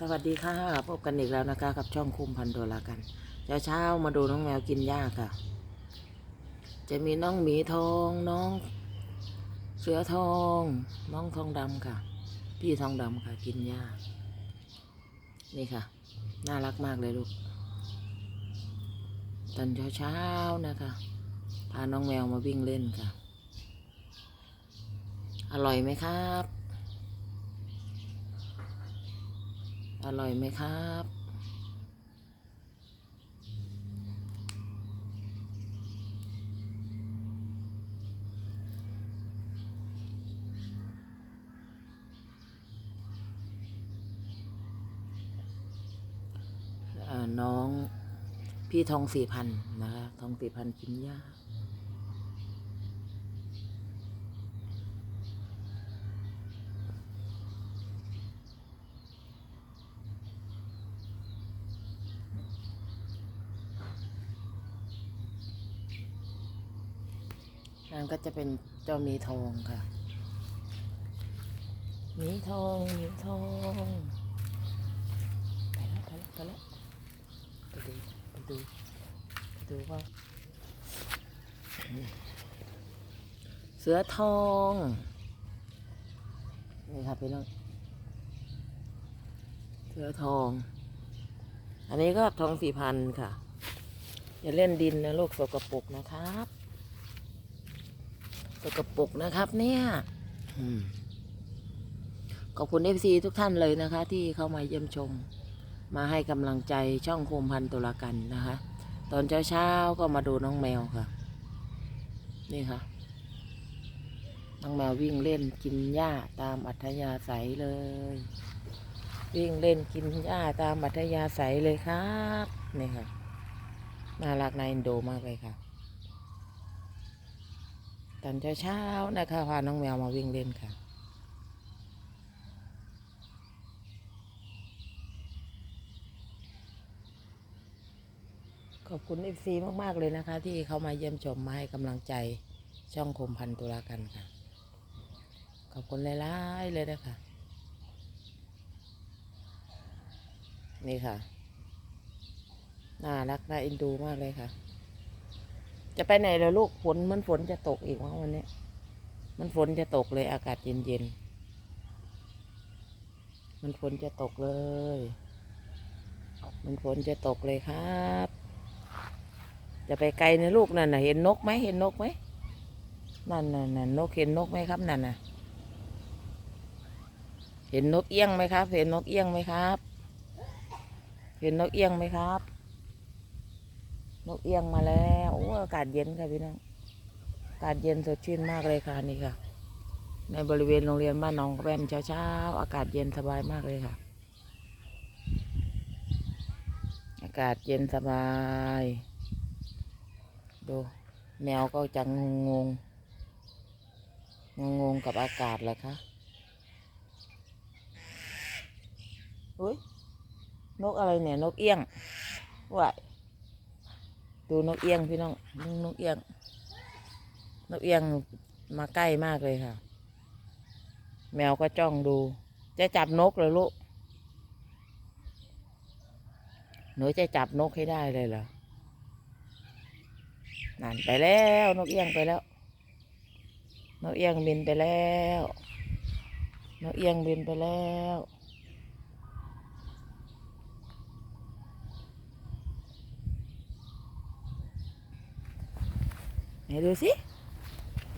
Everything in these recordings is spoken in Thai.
สวัสดีค่ะ พบกันอีกแล้วนะคะ กับช่องคุมพันโดลากันเช้าเช้ามาดูน้องแมวกินหญ้าค่ะ จะมีน้องหมีทองน้อง เสือทอง น้องทองดำค่ะ พี่ทองดำค่ะกินหญ้า นี่ค่ะ น่ารักมากเลยลูกตอนเช้าเช้านะคะ พาน้องแมวมาวิ่งเล่นค่ะ อร่อยไหมครับ อร่อยไหมครับเอ่อน้องพี่ทองสี่พันนะคะทองสี่พันกินหญ้า นั่นก็จะเป็นเจ้ามีทองค่ะ มีทองมีทองไปแล้วไปแล้วไปแล้วไปดูไปดูไปดูว่า เสือทองนี่ค่ะพี่น้องเสือทอง อันนี้ก็ทองสี่พันค่ะ อย่าเล่นดินนะลูกสกปรกนะครับ สกปรกนะครับเนี่ยอืมขอบคุณเอฟซีทุกท่านเลยนะคะ ที่เข้ามาเยี่ยมชม มาให้กำลังใจช่องโคมพันตุลากันนะคะ ตอนเช้าๆก็มาดูน้องแมวค่ะ นี่ค่ะ น้องแมววิ่งเล่นกินหญ้าตามอัธยาศัยเลย วิ่งเล่นกินหญ้าตามอัธยาศัยเลยครับ นี่ค่ะ น่ารักนายอินโดมากเลยค่ะ ตอนเช้าๆนะคะพาน้องแมวมาวิ่งเล่นค่ะ ขอบคุณเอฟซีมาก ๆ เลยนะคะ ที่เข้ามาเยี่ยมชมมาให้กำลังใจช่องคมพันตุลากันค่ะ ขอบคุณหลายๆเลยนะคะ นี่ค่ะ น่ารักน่าเอ็นดูมากเลยค่ะ จะไปไหนแล้วลูกฝนมันฝนจะตกอีกวันนี้มันฝนจะตกเลยอากาศเย็นๆมันฝนจะตกเลย มันฝนจะตกเลยครับ จะไปไกลนะลูกนั่นน่ะเห็นนกไหมเห็นนกไหมนั่นน่ะนั่นนกเห็นนกไหมครับนั่นน่ะ เห็นนกเอี้ยงไหมครับ เห็นนกเอี้ยงไหมครับ เห็นนกเอี้ยงไหมครับ นกเอียงมาแล้วโอ้อากาศเย็นค่ะพี่น้องอากาศเย็นสดชื่นมากเลยค่ะนี่ค่ะ ในบริเวณโรงเรียนบ้านหนองแวมเช้าๆอากาศเย็นสบายมากเลยค่ะ อากาศเย็นสบาย ดูแมวก็จะงงงงงงกับอากาศเลยคะอุ้ยนกอะไรเนี่ย นกเอี้ยงว่าย ดูนกเอี้ยงพี่น้องดูนกเอี้ยง นกเอี้ยงมาใกล้มากเลยค่ะ แมวก็จ้องดู จะจับนกเลยลูกหนูจะจับนกให้ได้เลยเหรอนั่นไปแล้วนกเอี้ยงไปแล้ว นกเอี้ยงบินไปแล้ว นกเอี้ยงบินไปแล้ว ไหนดูสิ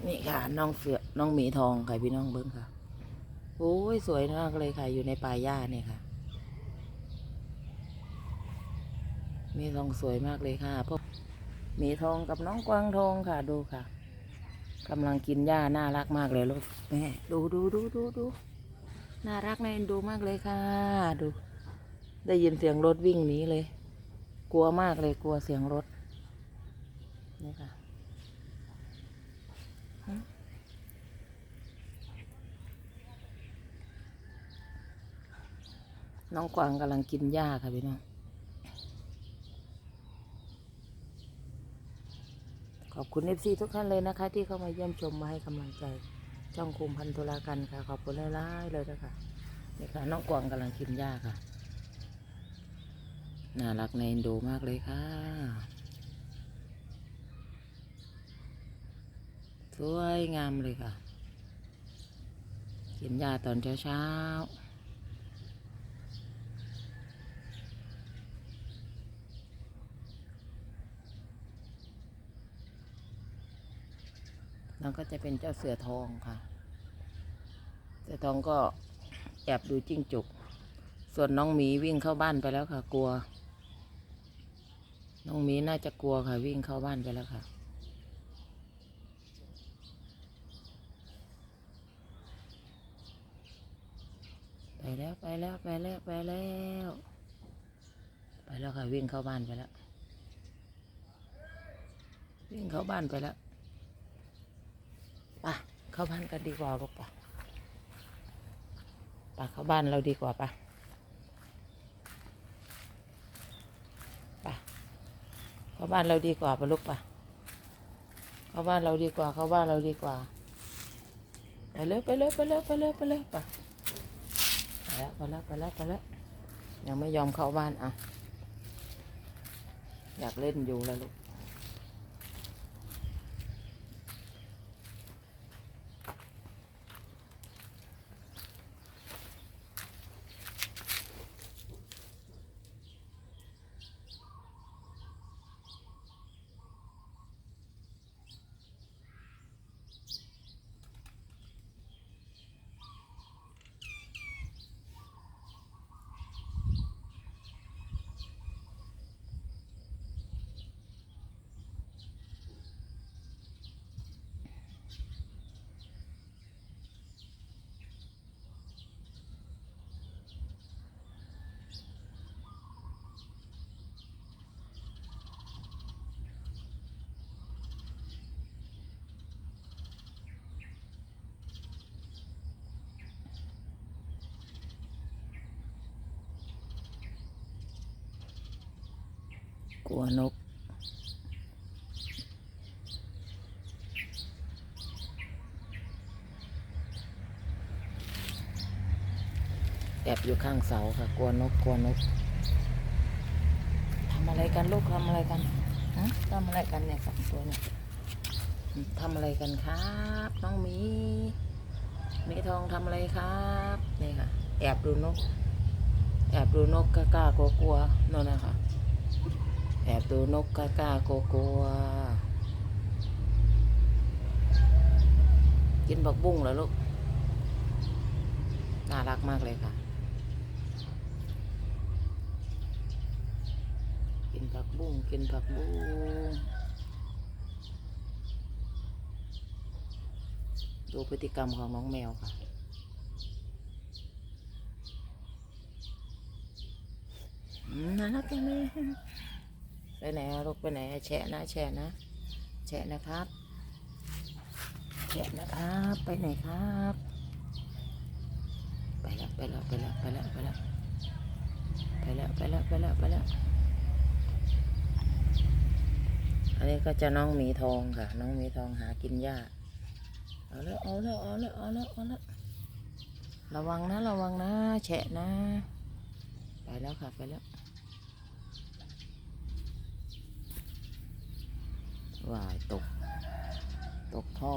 นี่ค่ะน้องเสือน้องหมีทองค่ะพี่น้องเบิ้งค่ะ โอ้ยสวยมากเลยค่ะ อยู่ในป่าหญ้าเนี่ยค่ะ มีทองสวยมากเลยค่ะพวกหมีทองกับน้องกวางทองค่ะดูค่ะกำลังกินหญ้าน่ารักมากเลยลูกแม่ดูดูดูดูดูน่ารักน่าเอ็นดูมากเลยค่ะ ดู ได้ยินเสียงรถวิ่งหนีเลย กลัวมากเลยกลัวเสียงรถนี่ค่ะหึ น้องกวางกำลังกินหญ้าค่ะพี่น้อง ขอบคุณเอฟซีทุกท่านเลยนะคะ ที่เข้ามาเยี่ยมชมมาให้กำลังใจช่องคุมพันธุลากันค่ะ ขอบคุณหลายๆเลยนะคะนี่ค่ะน้องกวางกำลังกินหญ้าค่ะ น่ารักในอ็นโดมากเลยค่ะ สวยงามเลยค่ะ กินยาตอนเช้าเช้าๆ แล้วก็จะเป็นเจ้าเสือทองค่ะ เสือทองก็แอบดูจิ้งจุก ส่วนน้องหมีวิ่งเข้าบ้านไปแล้วค่ะ กลัว น้องหมีน่าจะกลัวค่ะ วิ่งเข้าบ้านไปแล้วค่ะไปแล้วไปแล้วไปแล้วไปแล้วไปแล้วค่ะวิ่งเข้าบ้านไปแล้ววิ่งเข้าบ้านไปแล้ว ปะเข้าบ้านกันดีกว่าลูกป่ะปะเข้าบ้านเราดีกว่าป่ะปะเข้าบ้านเราดีกว่าปะลูกป่ะเข้าบ้านเราดีกว่าเข้าบ้านเราดีกว่าไปเลยไปเลยไปเลยไปเลยไปเลยไปไปแล้วไปแล้วไปแล้วไปแล้วยังไม่ยอมเข้าบ้านอะอยากเล่นอยู่แล้วลูก กลัวนก แอบอยู่ข้างเสาค่ะ กลัวนก กลัวนก ทำอะไรกันลูกทำอะไรกันฮะทำอะไรกันเนี่ยสองตัวเนี่ยทำอะไรกันครับ น้องมีมีทองทำอะไรครับนี่ค่ะ แอบดูนก แอบดูนกกล้ากล้ากลัวกลัวนั่นนะคะ บดูนกกากากลัวกลัวกินผักบุ้งเหรอลูก น่ารักมากเลยค่ะ กินผักบุ้งกินผักบุ้งดูพฤติกรรมของน้องแมวค่ะน่ารักจังเลย ไปไหนลูกไปไหนแฉะนะแฉะนะแฉะนะครับแฉะนะครับ ไปไหนครับ ไปแล้วไปแล้วไปแล้วไปแล้วไปแล้วไปแล้วไปแล้วไปแล้วไปแล้วอันนี้ก็จะน้องหมีทองค่ะ น้องหมีทองหากินหญ้าเอาแล้วเอาแล้วเอาแล้วเอาแล้วเอาแล้วระวังนะระวังนะแฉะนะ ไปแล้วค่ะไปแล้ว ว่าตก ตกท่อ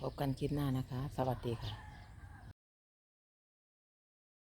พบกันคลิปหน้านะคะ สวัสดีค่ะ